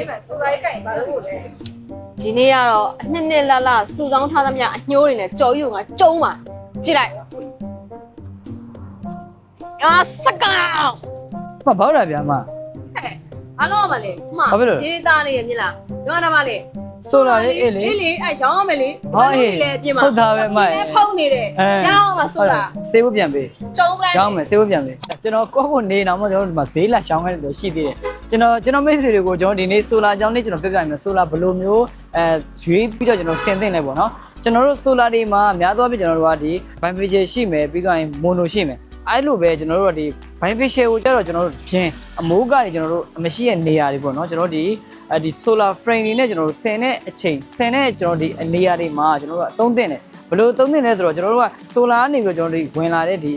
အဲ့မှာဆိုလိုက်ကြိုင်ဘာလို့လဲဒီနေ့ကတော့အနှစ်နှစ်လလစူဆောင်းထားသမျှအညိုးတွေနဲ့ကြော်ယူငါကျုံးပါကြည့်လိုက်အာစကောင်းမဘောက်တာဗျာမဘာလို့မလဲမဘာဖြစ်လို့လဲဒီသားလေးရမြင်လားဒီမှာတော့မလေး ဆိုလာလေးအေးလေအေးလေအဲ့ရောင်းမယ်လေဟောအေးလေပြင်မှာဟုတ်တာပဲမဒီဖုံးနေတယ်အဲရောင်းမှာဆိုလားဆေးဖို့ပြန်ပေးကျုံးလိုက်ရောင်းမယ်ဆေးဖို့ပြန်ပေးကျွန်တော်ကိုယ့်ကိုနေတော့မှကျွန်တော်ဒီမှာဈေးလာရှောင်းခဲ့တယ်လို့ရှိသေးတယ်ကျွန်တော်ကျွန်တော်မိတ်ဆွေတွေကိုကျွန်တော်ဒီနေ့ဆိုလာအကြောင်းလေးကျွန်တော်ပြပြမယ်ဆိုလာဘယ်လိုမျိုးအဲရွေးပြီးတော့ကျွန်တော်ဆင်သင့်လဲပေါ့နော်ကျွန်တော်တို့ဆိုလာတွေမှာအများသောအားဖြင့်ကျွန်တော်တို့ကဒီ bifacial ရှိမယ်ပြီးတော့ရင် mono ရှိမယ် အဲ့လိုပဲကျွန်တော်တို့ကဒီ bifacial ကိုကြတော့ကျွန်တော်တို့ဖြင်းအမိုးကနေကျွန်တော်တို့အမရှိရဲ့နေရာတွေပေါ့နော်ကျွန်တော်တို့ဒီအဲဒီ solar frame တွေနဲ့ကျွန်တော်တို့ဆင်တဲ့အချိန်ဆင်တဲ့ကျွန်တော်ဒီနေရာတွေမှာကျွန်တော်တို့ကအသုံးသင့်တယ်ဘယ်လိုသုံးသင့်လဲဆိုတော့ကျွန်တော်တို့က solar ကနေပြီးတော့ကျွန်တော်တို့ဒီဝင်လာတဲ့ဒီ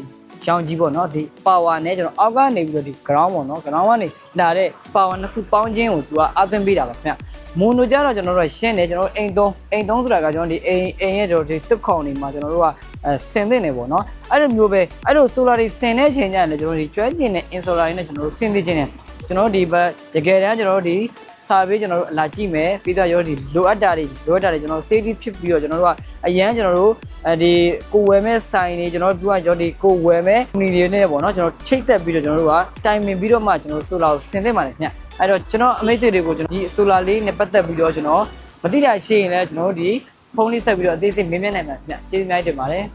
ရောင်ကြီးပေါ့နော်ဒီ power နဲ့ကျွန်တော်အောက်ကနေပြီးတော့ဒီ ground ပေါ့နော် ground ကနေလာတဲ့ power နှစ်ခုပေါင်းခြင်းကိုသူကအသွင်းပေးတာပါခင်ဗျမွန်တို့ကြတော့ကျွန်တော်တို့ကရှင်းတယ်ကျွန်တော်တို့အိမ်သုံးအိမ်သုံးဆိုတာကကျွန်တော်ဒီအိမ်အိမ်ရဲ့ကျွန်တော်ဒီตึกခေါင်နေမှာကျွန်တော်တို့ကအဲဆင်သင့်တယ်ပေါ့နော်အဲ့လိုမျိုးပဲအဲ့လို solar တွေဆင်တဲ့ချိန်ကျရင်လည်းကျွန်တော်တို့ဒီကျွဲကျင်တဲ့ insolar တွေနဲ့ကျွန်တော်တို့ဆင်သိခြင်းနဲ့ကျွန်တော်တို့ဒီဘက်တကယ်တမ်းကျွန်တော်တို့ဒီစာပေးကျွန်တော်တို့အလာကြည့်မယ်ပြီးတော့ရောဒီလိုအပ်တာတွေလိုအပ်တာတွေကျွန်တော်တို့ safety ဖြစ်ပြီးတော့ကျွန်တော်တို့ကအရန်ကျွန်တော်တို့ အဲဒီကိုဝယ်မဲ့ဆိုင်တွေကျွန်တော်တို့ပြောရရောဒီကိုဝယ်မဲ့ community တွေနဲ့ပေါ့နော်ကျွန်တော်ချိတ်ဆက်ပြီးတော့ကျွန်တော်တို့ကတိုင်ပင်ပြီးတော့မှကျွန်တော်တို့ solar ကိုဆင်သင့်ပါတယ်ခင်ဗျအဲ့တော့ကျွန်တော်အမိတ်ဆွေတွေကိုကျွန်တော်ဒီ solar လေးနဲ့ပတ်သက်ပြီးတော့ကျွန်တော်မသိတာရှိရင်လည်းကျွန်တော်တို့ဒီဖုန်းလေးဆက်ပြီးတော့အသေးစိတ်မေးမြန်းနိုင်ပါခင်ဗျကျေးဇူးအများကြီးတင်ပါတယ်